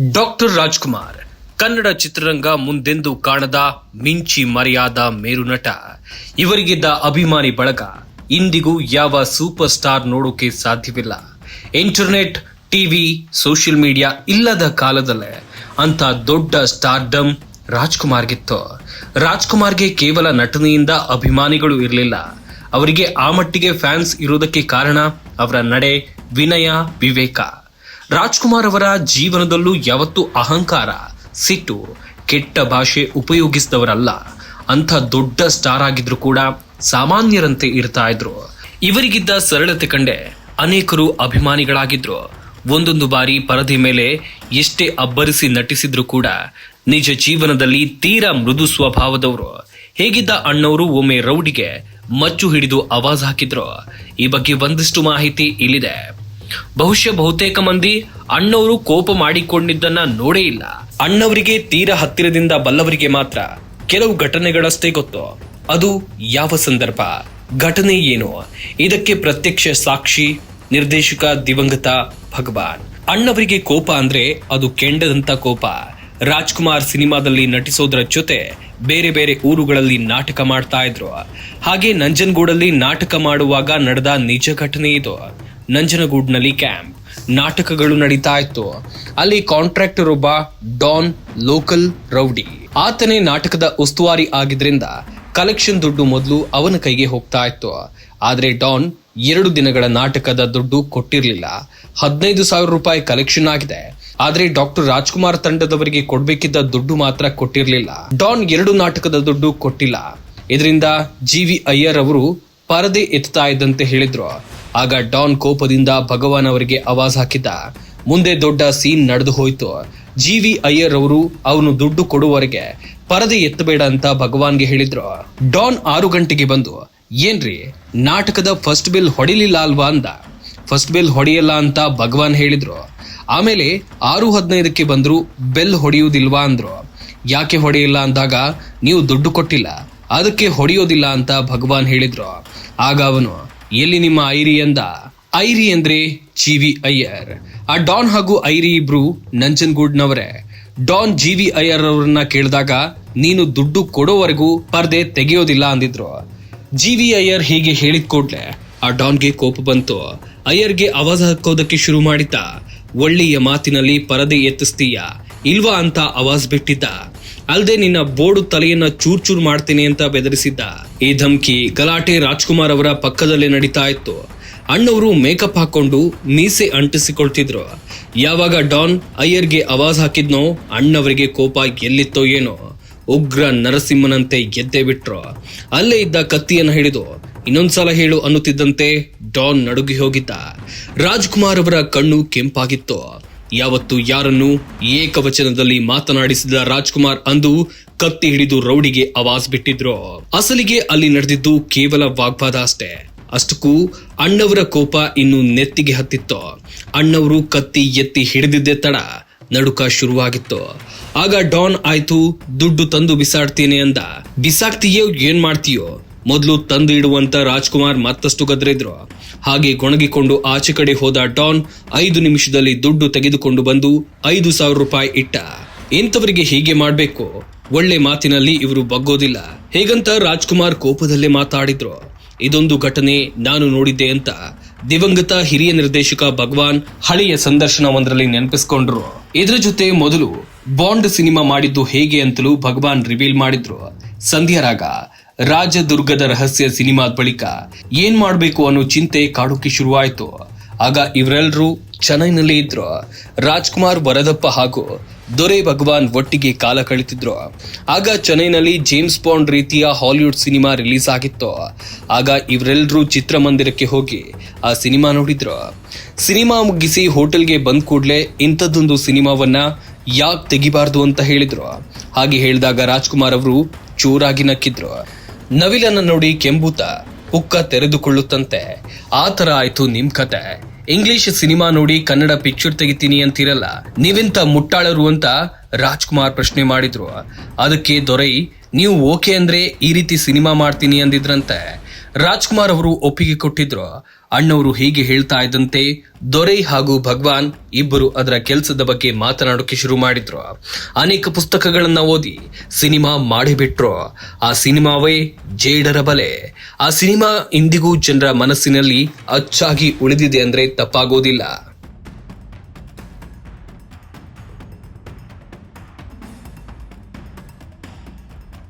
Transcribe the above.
Doctor Rajkumar. Kannada ಚಿತ್ರರಂಗ ಮುಂದೆಂದು ಕಾಣದ ಮಿಂಚಿ ಮರೆಯಾದ ಮೇರುನಟ. ಇವರಿಗಿದ್ದ ಅಭಿಮಾನಿ ಬಳಗ. ಇಂದಿಗೂ ಯಾವ ಸೂಪರ್ ಸ್ಟಾರ್ ನೋಡೋಕೆ ಸಾಧ್ಯವಿಲ್ಲ. ಇಂಟರ್ನೆಟ್ ಟಿವಿ ಸೋಷಿಯಲ್ ಮೀಡಿಯಾ ಇಲ್ಲದ ಕಾಲದಲ್ಲೇ ಅಂತ ದೊಡ್ಡ ಸ್ಟಾರ್ಡಮ್ ರಾಜ್ಕುಮಾರ್ಗಿತ್ತು. ರಾಜ್ಕುಮಾರ್ಗೆ ಕೇವಲ ನಟನೆಯಿಂದ ಅಭಿಮಾನಿಗಳು ಇರಲಿಲ್ಲ. ಅವರಿಗೆ ಆ ಮಟ್ಟಿಗೆ ಫ್ಯಾನ್ಸ್ ಇರೋದಕ್ಕೆ ಕಾರಣ ಅವರ ನಡೆ ವಿನಯ, ವಿವೇಕ. ರಾಜ್ಕುಮಾರ್ ಅವರ ಜೀವನದಲ್ಲೂ ಯಾವತ್ತೂ ಅಹಂಕಾರ, ಸಿಟ್ಟು, ಕೆಟ್ಟ ಭಾಷೆ ಉಪಯೋಗಿಸಿದವರಲ್ಲ. ಅಂಥ ದೊಡ್ಡ ಸ್ಟಾರ್ ಆಗಿದ್ರು ಕೂಡ ಸಾಮಾನ್ಯರಂತೆ ಇರ್ತಾ ಇದ್ರು. ಇವರಿಗಿದ್ದ ಸರಳತೆ ಕಂಡೆ ಅನೇಕರು ಅಭಿಮಾನಿಗಳಾಗಿದ್ರು. ಒಂದೊಂದು ಬಾರಿ ಪರದೆ ಮೇಲೆ ಎಷ್ಟೇ ಅಬ್ಬರಿಸಿ ನಟಿಸಿದ್ರು ಕೂಡ ನಿಜ ಜೀವನದಲ್ಲಿ ತೀರಾ ಮೃದು ಸ್ವಭಾವದವರು. ಹೇಗಿದ್ದ ಅಣ್ಣವರು ಒಮ್ಮೆ ರೌಡಿಗೆ ಮಚ್ಚು ಹಿಡಿದು ಆವಾಜ್ ಹಾಕಿದ್ರು. ಈ ಬಗ್ಗೆ ಒಂದಿಷ್ಟು ಮಾಹಿತಿ ಇಲ್ಲಿದೆ. ಬಹುಶಃ ಬಹುತೇಕ ಮಂದಿ ಅಣ್ಣವರು ಕೋಪ ಮಾಡಿಕೊಂಡಿದ್ದನ್ನ ನೋಡೇ ಇಲ್ಲ. ಅಣ್ಣವರಿಗೆ ತೀರ ಹತ್ತಿರದಿಂದ ಬಲ್ಲವರಿಗೆ ಮಾತ್ರ ಕೆಲವು ಘಟನೆಗಳಷ್ಟೇ ಗೊತ್ತು. ಅದು ಯಾವ ಸಂದರ್ಭ? ಘಟನೆ ಏನು? ಇದಕ್ಕೆ ಪ್ರತ್ಯಕ್ಷ ಸಾಕ್ಷಿ, ನಿರ್ದೇಶಕ ದಿವಂಗತ ಭಗವಾನ್. ಅಣ್ಣವರಿಗೆ ಕೋಪ ಅಂದ್ರೆ ಅದು ಕೆಂಡದಂತ ಕೋಪ. ರಾಜ್ಕುಮಾರ್ ಸಿನಿಮಾದಲ್ಲಿ ನಟಿಸೋದ್ರ ಜೊತೆ ಬೇರೆ ಬೇರೆ ಊರುಗಳಲ್ಲಿ ನಾಟಕ ಮಾಡ್ತಾ ಇದ್ರು. ಹಾಗೆ ನಂಜನಗೂಡಲ್ಲಿ ನಾಟಕ ಮಾಡುವಾಗ ನಡೆದ ನಿಜ ಘಟನೆ ಇದು. ನಂಜನಗೂಡ್ನಲ್ಲಿ ಕ್ಯಾಂಪ್. ನಾಟಕಗಳು ನಡೀತಾ ಇತ್ತು ಅಲ್ಲಿ ಕಾಂಟ್ರಾಕ್ಟರ್ ಒಬ್ಬ ಡಾನ್ ಲೋಕಲ್ ರೌಡಿ. ಆತನೇ ನಾಟಕದ ಉಸ್ತುವಾರಿ ಆಗಿದ್ರಿಂದ ಕಲೆಕ್ಷನ್ ದುಡ್ಡು ಮೊದಲು ಅವನ ಕೈಗೆ ಹೋಗ್ತಾ ಇತ್ತು ಆದರೆ ಡಾನ್ ಎರಡು ದಿನಗಳ ನಾಟಕದ ದುಡ್ಡು ಕೊಟ್ಟಿರಲಿಲ್ಲ. ಹದಿನೈದು ಸಾವಿರ ರೂಪಾಯಿ ಕಲೆಕ್ಷನ್ ಆಗಿದೆ. ಆದರೆ ಡಾಕ್ಟರ್ ರಾಜ್ಕುಮಾರ್ ತಂಡದವರಿಗೆ ಕೊಡಬೇಕಿದ್ದ ದುಡ್ಡು ಮಾತ್ರ ಕೊಟ್ಟಿರಲಿಲ್ಲ. ಡಾನ್ ಎರಡು ನಾಟಕದ ದುಡ್ಡು ಕೊಟ್ಟಿಲ್ಲ. ಇದರಿಂದ ಜಿ ವಿ ಅಯ್ಯರ್ ಅವರು ಪರದೆ ಎತ್ತಾ ಇದ್ದಂತೆ ಹೇಳಿದ್ರು. ಆಗ ಡಾನ್ ಕೋಪದಿಂದ ಭಗವಾನ್ ಅವರಿಗೆ ಆವಾಜ್ ಹಾಕಿದ್ದ. ಮುಂದೆ ದೊಡ್ಡ ಸೀನ್ ನಡೆದು ಹೋಯ್ತು. ಜಿ ವಿ ಅಯ್ಯರ್ ಅವರು ಅವನು ದುಡ್ಡು ಕೊಡುವವರೆಗೆ ಪರದೆ ಎತ್ತಬೇಡ ಅಂತ ಭಗವಾನ್ಗೆ ಹೇಳಿದ್ರು. ಡಾನ್ ಆರು ಗಂಟೆಗೆ ಬಂದು, ಏನ್ರಿ, ನಾಟಕದ ಫಸ್ಟ್ ಬಿಲ್ ಹೊಡಿಲಿಲ್ಲ ಅಲ್ವಾ? ಅಂದ. ಫಸ್ಟ್ ಬೆಲ್ ಹೊಡೆಯಲ್ಲ ಅಂತ ಭಗವಾನ್ ಹೇಳಿದ್ರು. ಆಮೇಲೆ ಆರು ಹದಿನೈದಕ್ಕೆ ಬಂದ್ರು ಬೆಲ್ ಹೊಡೆಯುವುದಿಲ್ವಾ? ಅಂದ್ರು. ಯಾಕೆ ಹೊಡೆಯಿಲ್ಲ ಅಂದಾಗ ನೀವು ದುಡ್ಡು ಕೊಟ್ಟಿಲ್ಲ. ಅದಕ್ಕೆ ಹೊಡೆಯೋದಿಲ್ಲ ಅಂತ ಭಗವಾನ್ ಹೇಳಿದ್ರು. ಆಗ ಅವನು ಎಲ್ಲಿ ನಿಮ್ಮ ಐರಿ ಅಂದ ಐರಿ ಅಂದ್ರೆ ಜಿ ವಿ ಅಯ್ಯರ್. ಆ ಡಾನ್ ಹಾಗೂ ಐರಿ ಇಬ್ರು ನಂಜನಗೂಡ್ನವರೇ. ಡಾನ್ ಜಿ ವಿ ಅಯ್ಯರ್ ಅವರನ್ನ ಕೇಳಿದಾಗ, ನೀನು ದುಡ್ಡು ಕೊಡೋವರೆಗೂ ಪರ್ದೆ ತೆಗೆಯೋದಿಲ್ಲ ಅಂದಿದ್ರು. ಜಿ ವಿ ಅಯ್ಯರ್ ಹೀಗೆ ಹೇಳಿದ ಕೂಡ್ಲೆ, ಆ ಡಾನ್ಗೆ ಕೋಪ ಬಂತು. ಅಯ್ಯರ್ಗೆ ಆವಾಜ್ ಹಾಕೋದಕ್ಕೆ ಶುರು ಮಾಡಿದ್ದ. ಒಳ್ಳೆಯ ಮಾತಿನಲ್ಲಿ ಪರದೆ ಎತ್ತಿಸ್ತೀಯ? ಇಲ್ವಾ? ಅಂತ ಆವಾಜ್ ಬಿಟ್ಟಿದ್ದ. ಅಲ್ದೆ ನಿನ್ನ ಬೋಡು ತಲೆಯನ್ನ ಚೂರ್ ಚೂರ್ ಮಾಡ್ತೀನಿ ಅಂತ ಬೆದರಿಸಿದ್ದ. ಈ ಧಮ್ಕಿ ಗಲಾಟೆ ರಾಜ್ಕುಮಾರ್ ಅವರ ಪಕ್ಕದಲ್ಲೇ ನಡೀತಾ ಇತ್ತು. ಅಣ್ಣವರು ಮೇಕಪ್ ಹಾಕೊಂಡು ಮೀಸೆ ಅಂಟಿಸಿಕೊಳ್ತಿದ್ರು. ಯಾವಾಗ ಡಾನ್ ಅಯ್ಯರ್ಗೆ ಆವಾಜ್ ಹಾಕಿದ್ನೋ ಅಣ್ಣವರಿಗೆ ಕೋಪ ಎಲ್ಲಿತ್ತೋ ಏನೋ. ಉಗ್ರ ನರಸಿಂಹನಂತೆ ಎದ್ದೆ ಬಿಟ್ರು. ಅಲ್ಲೇ ಇದ್ದ ಕತ್ತಿಯನ್ನು ಹಿಡಿದು ಇನ್ನೊಂದ್ಸಲ ಹೇಳು ಅನ್ನುತ್ತಿದ್ದಂತೆ ಡಾನ್ ನಡುಗಿ ಹೋಗಿದ್ದ. ರಾಜ್ಕುಮಾರ್ ಅವರ ಕಣ್ಣು ಕೆಂಪಾಗಿತ್ತು. ಯಾವತ್ತು ಯಾರನ್ನು ಏಕವಚನದಲ್ಲಿ ಮಾತನಾಡಿಸಿದ ರಾಜ್ಕುಮಾರ್ ಅಂದು ಕತ್ತಿ ಹಿಡಿದು ರೌಡಿಗೆ ಅವಾಜ್ ಬಿಟ್ಟಿದ್ರು. ಅಸಲಿಗೆ ಅಲ್ಲಿ ನಡೆದಿದ್ದು ಕೇವಲ ವಾಗ್ವಾದ ಅಷ್ಟೇ. ಅಷ್ಟಕ್ಕೂ ಅಣ್ಣವರ ಕೋಪ ಇನ್ನು ನೆತ್ತಿಗೆ ಹತ್ತಿತ್ತು. ಅಣ್ಣವರು ಕತ್ತಿ ಎತ್ತಿ ಹಿಡಿದಿದ್ದೆ ತಡ ನಡುಕ ಶುರುವಾಗಿತ್ತು. ಆಗ ಡಾನ್ ಆಯ್ತು, ದುಡ್ಡು ತಂದು ಬಿಸಾಡ್ತೀನಿ ಅಂದ. ಬಿಸಾಕ್ತೀಯೋ ಏನ್ ಮಾಡ್ತೀಯೋ? ಮೊದಲು ತಂದು ಇಡುವಂತ ರಾಜ್ಕುಮಾರ್ ಮತ್ತಷ್ಟು ಗದ್ರಿದ್ರು. ಹಾಗೆ ಗೊಣಗಿಕೊಂಡು ಆಚೆ ಕಡೆ ಹೋದ ಡಾನ್ ಐದು ನಿಮಿಷದಲ್ಲಿ ದುಡ್ಡು ತೆಗೆದುಕೊಂಡು ಬಂದು ಐದು ಸಾವಿರ ರೂಪಾಯಿ ಇಟ್ಟ. ಇಂಥವರಿಗೆ ಹೀಗೆ ಮಾಡಬೇಕು? ಒಳ್ಳೆ ಮಾತಿನಲ್ಲಿ ಇವರು ಬಗ್ಗೋದಿಲ್ಲ. ಹೇಗಂತ ರಾಜ್ಕುಮಾರ್ ಕೋಪದಲ್ಲೇ ಮಾತಾಡಿದ್ರು. ಇದೊಂದು ಘಟನೆ, ನಾನು ನೋಡಿದ್ದೆ ಅಂತ ದಿವಂಗತ ಹಿರಿಯ ನಿರ್ದೇಶಕ ಭಗವಾನ್ ಹಳೆಯ ಸಂದರ್ಶನವೊಂದರಲ್ಲಿ ನೆನಪಿಸ್ಕೊಂಡ್ರು. ಇದರ ಜೊತೆ ಮೊದಲು ಬಾಂಡ್ ಸಿನಿಮಾ ಮಾಡಿದ್ದು ಹೇಗೆ ಅಂತಲೂ ಭಗವಾನ್ ರಿವೀಲ್ ಮಾಡಿದ್ರು. ಸಂಧ್ಯಾರಾಗ ರಾಜದುರ್ಗದ ರಹಸ್ಯ ಸಿನಿಮಾದ ಬಳಿಕ ಏನ್ ಮಾಡಬೇಕು ಅನ್ನೋ ಚಿಂತೆ ಕಾಡೋಕೆ ಶುರುವಾಯ್ತು. ಆಗ ಇವರೆಲ್ಲರೂ ಚೆನ್ನೈನಲ್ಲಿ ಇದ್ರು. ರಾಜ್ಕುಮಾರ್, ವರದಪ್ಪ ಹಾಗೂ ದೊರೆ ಭಗವಾನ್ ಒಟ್ಟಿಗೆ ಕಾಲ ಕಳಿತಿದ್ರು. ಆಗ ಚೆನ್ನೈನಲ್ಲಿ ಜೇಮ್ಸ್ ಬಾಂಡ್ ರೀತಿಯ ಹಾಲಿವುಡ್ ಸಿನಿಮಾ ರಿಲೀಸ್ ಆಗಿತ್ತು. ಆಗ ಇವರೆಲ್ಲರೂ ಚಿತ್ರಮಂದಿರಕ್ಕೆ ಹೋಗಿ ಆ ಸಿನಿಮಾ ನೋಡಿದ್ರು. ಸಿನಿಮಾ ಮುಗಿಸಿ ಹೋಟೆಲ್ಗೆ ಬಂದ ಕೂಡಲೇ ಇಂಥದ್ದೊಂದು ಸಿನಿಮಾವನ್ನ ಯಾಕೆ ತೆಗಿಬಾರ್ದು ಅಂತ ಹೇಳಿದ್ರು. ಹಾಗೆ ಹೇಳಿದಾಗ ರಾಜ್ಕುಮಾರ್ ಅವರು ಚೂರಾಗಿ ನಕ್ಕಿದ್ರು. ನವಿಲನ್ನ ನೋಡಿ ಕೆಂಬೂತ ಪುಕ್ಕ ತೆರೆದುಕೊಳ್ಳುತ್ತಂತೆ. ಆ ತರ ಆಯ್ತು ನಿಮ್ ಕತೆ. ಇಂಗ್ಲಿಷ್ ಸಿನಿಮಾ ನೋಡಿ ಕನ್ನಡ ಪಿಕ್ಚರ್ ತೆಗಿತೀನಿ ಅಂತಿರಲ್ಲ, ನೀವೆಂತ ಮುಟ್ಟಾಳರು ಅಂತ ರಾಜ್ಕುಮಾರ್ ಪ್ರಶ್ನೆ ಮಾಡಿದ್ರು. ಅದಕ್ಕೆ ದೊರೈ, ನೀವು ಓಕೆ ಅಂದ್ರೆ ಈ ರೀತಿ ಸಿನಿಮಾ ಮಾಡ್ತೀನಿ ಅಂದಿದ್ರಂತೆ. ರಾಜ್ಕುಮಾರ್ ಅವರು ಒಪ್ಪಿಗೆ ಕೊಟ್ಟಿದ್ರು. ಅಣ್ಣವರು ಹೀಗೆ ಹೇಳ್ತಾ ಇದ್ದಂತೆ ದೊರೆ ಹಾಗೂ ಭಗವಾನ್ ಇಬ್ಬರು ಅದರ ಕೆಲಸದ ಬಗ್ಗೆ ಮಾತನಾಡೋಕೆ ಶುರು ಮಾಡಿದ್ರು. ಅನೇಕ ಪುಸ್ತಕಗಳನ್ನ ಓದಿ ಸಿನಿಮಾ ಮಾಡಿಬಿಟ್ರು. ಆ ಸಿನಿಮಾವೇ ಜೇಡರ ಬಲೆ. ಆ ಸಿನಿಮಾ ಇಂದಿಗೂ ಜನರ ಮನಸ್ಸಿನಲ್ಲಿ ಅಚ್ಚಾಗಿ ಉಳಿದಿದೆ ಅಂದ್ರೆ ತಪ್ಪಾಗೋದಿಲ್ಲ.